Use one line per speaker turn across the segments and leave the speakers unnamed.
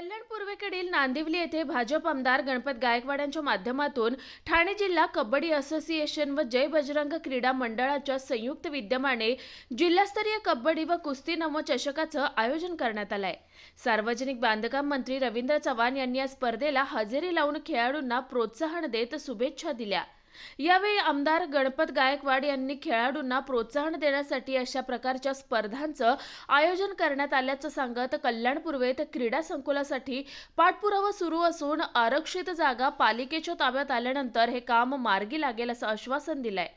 कल्याण पूर्वेकडील नांदिवली येथे भाजप आमदार गणपत गायकवाड यांच्या माध्यमातून ठाणे जिल्हा कबड्डी असोसिएशन व जय बजरंग क्रीडा मंडळाच्या संयुक्त विद्यमाने जिल्हास्तरीय कबड्डी व कुस्ती नमो चषकाचं आयोजन करण्यात आलंय. सार्वजनिक बांधकाम मंत्री रवींद्र चव्हाण यांनी या स्पर्धेला हजेरी लावून खेळाडूंना प्रोत्साहन देत शुभेच्छा दिल्या. यावेळी आमदार गणपत गायकवाड यांनी खेळाडूंना प्रोत्साहन देण्यासाठी अशा प्रकारच्या स्पर्धांचं आयोजन करण्यात आल्याचं सांगत कल्याण पूर्वेत क्रीडा संकुलासाठी पाठपुरावा सुरू असून आरक्षित जागा पालिकेच्या ताब्यात आल्यानंतर हे काम मार्गी लागेल असं आश्वासन दिलंय.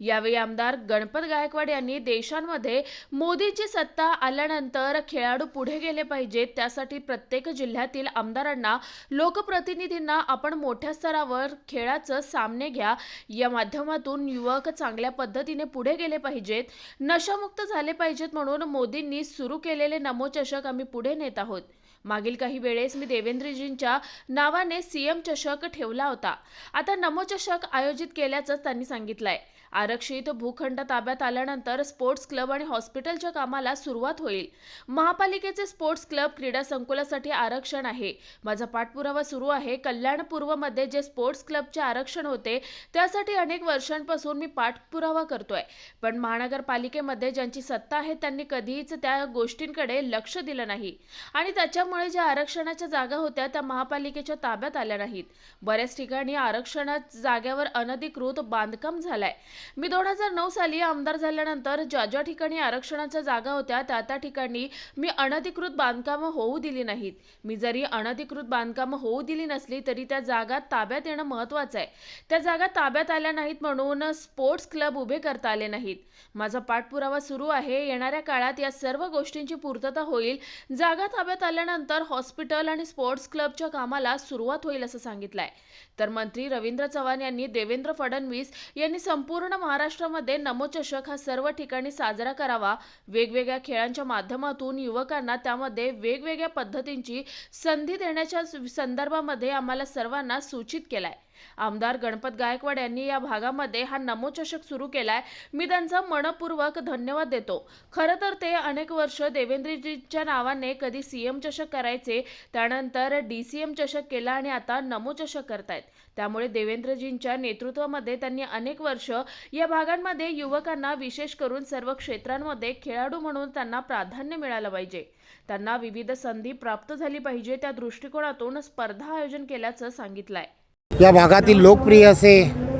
यावेळी आमदार गणपत गायकवाड यांनी देशांमध्ये मोदीची सत्ता आल्यानंतर खेळाडू पुढे गेले पाहिजेत. त्यासाठी प्रत्येक जिल्ह्यातील आमदारांना लोकप्रतिनिधींना आपण मोठ्या स्तरावर खेळाचं सामने घ्या. या माध्यमातून युवक चांगल्या पद्धतीने पुढे गेले पाहिजेत. नशामुक्त झाले पाहिजेत म्हणून मोदींनी सुरू केलेले नमो चषक आम्ही पुढे नेत आहोत. मागील काही वेळेस मी देवेंद्रजींच्या नावाने सीएम चषक ठेवला होता. आता नमो चषक आयोजित केल्याचं त्यांनी सांगितलंय. आरक्षित भूखंड ताब्यात आल्यानंतर स्पोर्ट्स क्लब आणि हॉस्पिटलच्या कामाला सुरुवात होईल. महापालिकेचे स्पोर्ट्स क्लब क्रीडा संकुलासाठी आरक्षण आहे. माझा पाठपुरावा सुरू आहे. कल्याण पूर्वमध्ये जे स्पोर्ट्स क्लबचे आरक्षण होते त्यासाठी अनेक वर्षांपासून मी पाठपुरावा करतोय. पण महानगरपालिकेमध्ये ज्यांची सत्ता आहे त्यांनी कधीच त्या गोष्टींकडे लक्ष दिलं नाही. आणि त्याच्यामुळे ज्या आरक्षणाच्या जागा होत्या त्या महापालिकेच्या ताब्यात आल्या नाहीत. बऱ्याच ठिकाणी आरक्षणात जागेवर अनधिकृत बांधकाम झालंय. मी दोन हजार नऊ साली आमदार झाल्यानंतर ज्या ज्या ठिकाणी आरक्षणाच्या जागा होत्या त्या त्या ठिकाणी मी अनधिकृत बांधकामं होऊ दिली नाहीत. मी जरी अनधिकृत बांधकामं होऊ दिली नसली तरी त्या जागा ताब्यात येणं महत्त्वाचं आहे. त्या जागा ताब्यात आल्या नाहीत म्हणून स्पोर्ट्स क्लब उभे करता आले नाहीत. माझा पाठपुरावा सुरू आहे. येणाऱ्या काळात या सर्व गोष्टींची पूर्तता होईल. जागा ताब्यात आल्यानंतर हॉस्पिटल आणि स्पोर्ट्स क्लबच्या कामाला सुरुवात होईल असं सांगितलं आहे तर मंत्री रवींद्र चव्हाण यांनी देवेंद्र फडणवीस यांनी संपूर्ण महाराष्ट्रामध्ये नमोचषक हा सर्व ठिकाणी साजरा करावा. वेगवेगळ्या खेळांच्या माध्यमातून युवकांना त्यामध्ये वेगवेगळ्या पद्धतींची संधी देण्याच्या संदर्भामध्ये आम्हाला सर्वांना सूचित केलाय. आमदार गणपत गायकवाड यांनी या भागामध्ये हा नमोचषक सुरू केलाय. मी त्यांचा मनपूर्वक धन्यवाद देतो. खरं तर ते अनेक वर्ष देवेंद्रजीच्या नावाने कधी सीएम चषक करायचे त्यानंतर डी सी एम चषक केला आणि आता नमोचषक करतायत. त्यामुळे देवेंद्रजींच्या नेतृत्वामध्ये त्यांनी अनेक वर्ष या भागांमध्ये युवकांना विशेष करून सर्व क्षेत्रांमध्ये खेळाडू म्हणून त्यांना प्राधान्य मिळालं पाहिजे. त्यांना विविध संधी प्राप्त झाली पाहिजे त्या दृष्टिकोनातून स्पर्धा आयोजन केल्याचं सांगितलंय.
या भागातील लोकप्रिय असे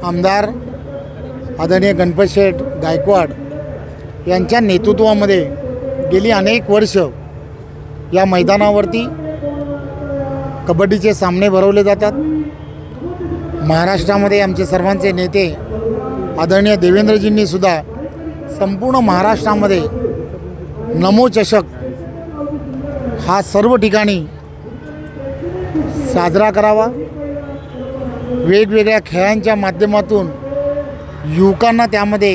आमदार आदरणीय गणपत शेठ गायकवाड यांच्या नेतृत्वामध्ये गेली अनेक वर्ष या मैदानावरती कबड्डीचे सामने भरवले जातात. महाराष्ट्रामध्ये आमचे सर्वांचे नेते आदरणीय देवेंद्रजींनी सुद्धा संपूर्ण महाराष्ट्रामध्ये नमोचषक हा सर्व ठिकाणी साजरा करावा. वेगवेगळ्या खेळांच्या माध्यमातून युवकांना त्यामध्ये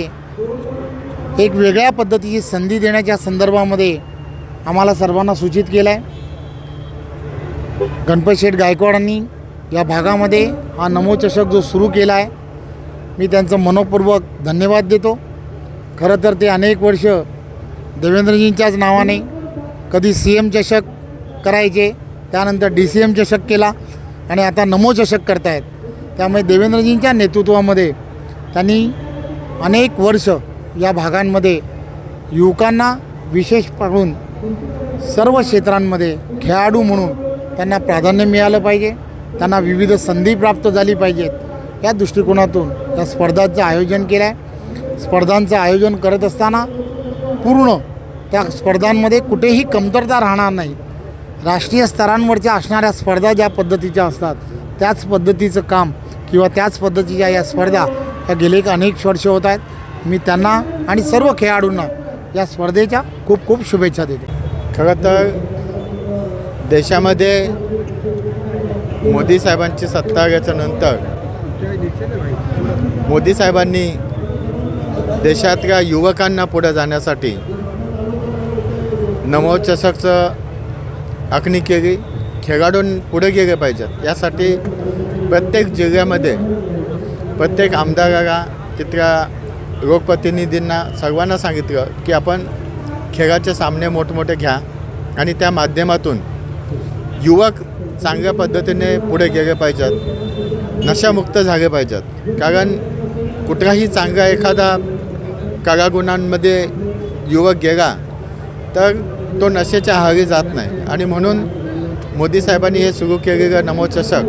एक वेगळ्या पद्धतीची संधी देण्याच्या संदर्भामध्ये आम्हाला सर्वांना सूचित केलं आहे गणपत शेठ गायकवाडांनी या भागामध्ये हा नमोचषक जो सुरू केला आहे मी त्यांचं मनपूर्वक धन्यवाद देतो. खरं तर ते अनेक वर्ष देवेंद्रजींच्याच नावाने कधी सी एम चषक करायचे त्यानंतर डी सी एम चषक केला आणि आता नमोचषक करतायत. त्यामुळे देवेंद्रजींच्या नेतृत्वामध्ये त्यांनी अनेक वर्ष या भागांमध्ये युवकांना विशेष पाडून सर्व क्षेत्रांमध्ये खेळाडू म्हणून त्यांना प्राधान्य मिळालं पाहिजे. त्यांना विविध संधी प्राप्त झाली पाहिजेत. या दृष्टिकोनातून या स्पर्धांचं आयोजन केलं आहे. स्पर्धांचं आयोजन करत असताना पूर्ण त्या स्पर्धांमध्ये कुठेही कमतरता राहणार नाही. राष्ट्रीय स्तरांवरच्या असणाऱ्या स्पर्धा ज्या पद्धतीच्या असतात त्याच पद्धतीचं काम किंवा त्याच पद्धतीच्या या स्पर्धा या गेले एक अनेक वर्ष होत आहेत. मी त्यांना आणि सर्व खेळाडूंना या स्पर्धेच्या खूप खूप शुभेच्छा देतो.
खरं तर देशामध्ये मोदी साहेबांची सत्ता नंतर मोदी साहेबांनी देशातल्या युवकांना पुढे जाण्यासाठी नमो आखणी केली. खेळाडू पुढे गेले पाहिजेत. यासाठी प्रत्येक जिल्ह्यामध्ये प्रत्येक आमदाराला तिथल्या लोकप्रतिनिधींना सर्वांना सांगितलं की आपण खेळाचे सामने मोठमोठे घ्या आणि त्या माध्यमातून युवक चांगल्या पद्धतीने पुढे गेले पाहिजेत. नशामुक्त झाले पाहिजेत. कारण कुठलाही चांगला एखादा कलागुणांमध्ये युवक गेला तर तो नशेच्या आहारी जात नाही. आणि म्हणून मोदी साहेबांनी हे सुरू केलेलं नमो चषक.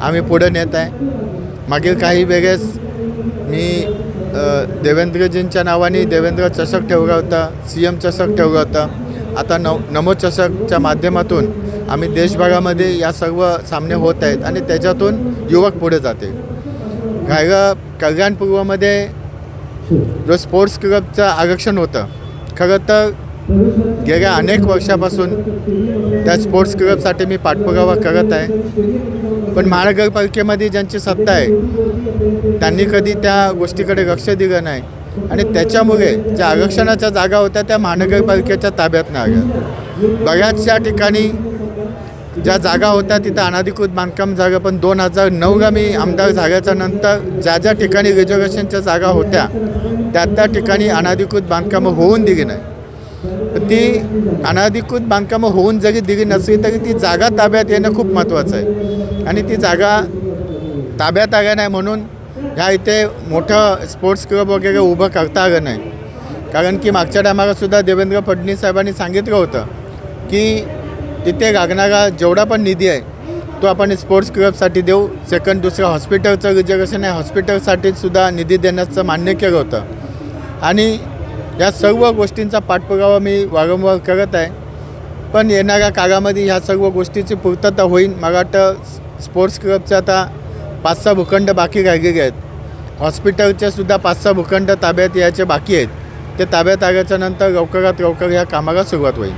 आम्ही पुढे नेत आहे. मागील काही वेळेस मी देवेंद्रजींच्या नावाने देवेंद्र चषक ठेवला होता सी एम चषक ठेवला होता. आता नव नमो चषकच्या माध्यमातून आम्ही देशभरामध्ये या सर्व सामने होत आहेत आणि त्याच्यातून युवक पुढे जाते राहिलं कल्याणपूर्वमध्ये जो स्पोर्ट्स क्लबचं आरक्षण होतं. खरं तर गेल्या अनेक वर्षापासून त्या स्पोर्ट्स क्लबसाठी मी पाठपुरावा करत आहे. पण महानगरपालिकेमध्ये ज्यांची सत्ता आहे त्यांनी कधी त्या गोष्टीकडे लक्ष दिलं नाही. आणि त्याच्यामुळे ज्या आरक्षणाच्या जागा होत्या त्या महानगरपालिकेच्या ताब्यात नाही आल्या. बऱ्याचशा ठिकाणी ज्या जागा होत्या तिथं अनाधिकृत बांधकाम जागा पण दोन हजार नऊला मी आमदार झाल्याच्यानंतर ज्या ज्या ठिकाणी रिझर्वेशनच्या जागा होत्या त्या त्या ठिकाणी अनाधिकृत बांधकामं होऊन दिली नाही. ती अनाधिकृत बांधकामं होऊन जरी दिली नसली तरी ती जागा ताब्यात येणं खूप महत्त्वाचं आहे. आणि ती जागा ताब्यात आल्या नाही म्हणून ह्या इथे मोठं स्पोर्ट्स क्लब वगैरे उभं करता आलं नाही. कारण की मागच्या टायमालासुद्धा देवेंद्र फडणवीस साहेबांनी सांगितलं होतं की तिथे लागणारा जेवढा पण निधी आहे तो आपण स्पोर्ट्स क्लबसाठी देऊ. सेकंड दुसरं हॉस्पिटलचं रिजर्वेशन आहे. हॉस्पिटलसाठी सुद्धा निधी देण्याचं मान्य केलं होतं. आणि या सर्व गोष्टींचा पाठपुरावा मी वारंवार करत आहे. पण येणाऱ्या काळामध्ये ह्या सर्व गोष्टीची पूर्तता होईल. मला वाटतं स्पोर्ट्स क्लबचे आता पाच सहा भूखंड बाकी राहिलेले आहेत. हॉस्पिटलचे सुद्धा पाच सहा भूखंड ताब्यात यायचे बाकी आहेत. ते ताब्यात आल्याच्यानंतर लवकरात लवकर ह्या कामाला सुरुवात होईल.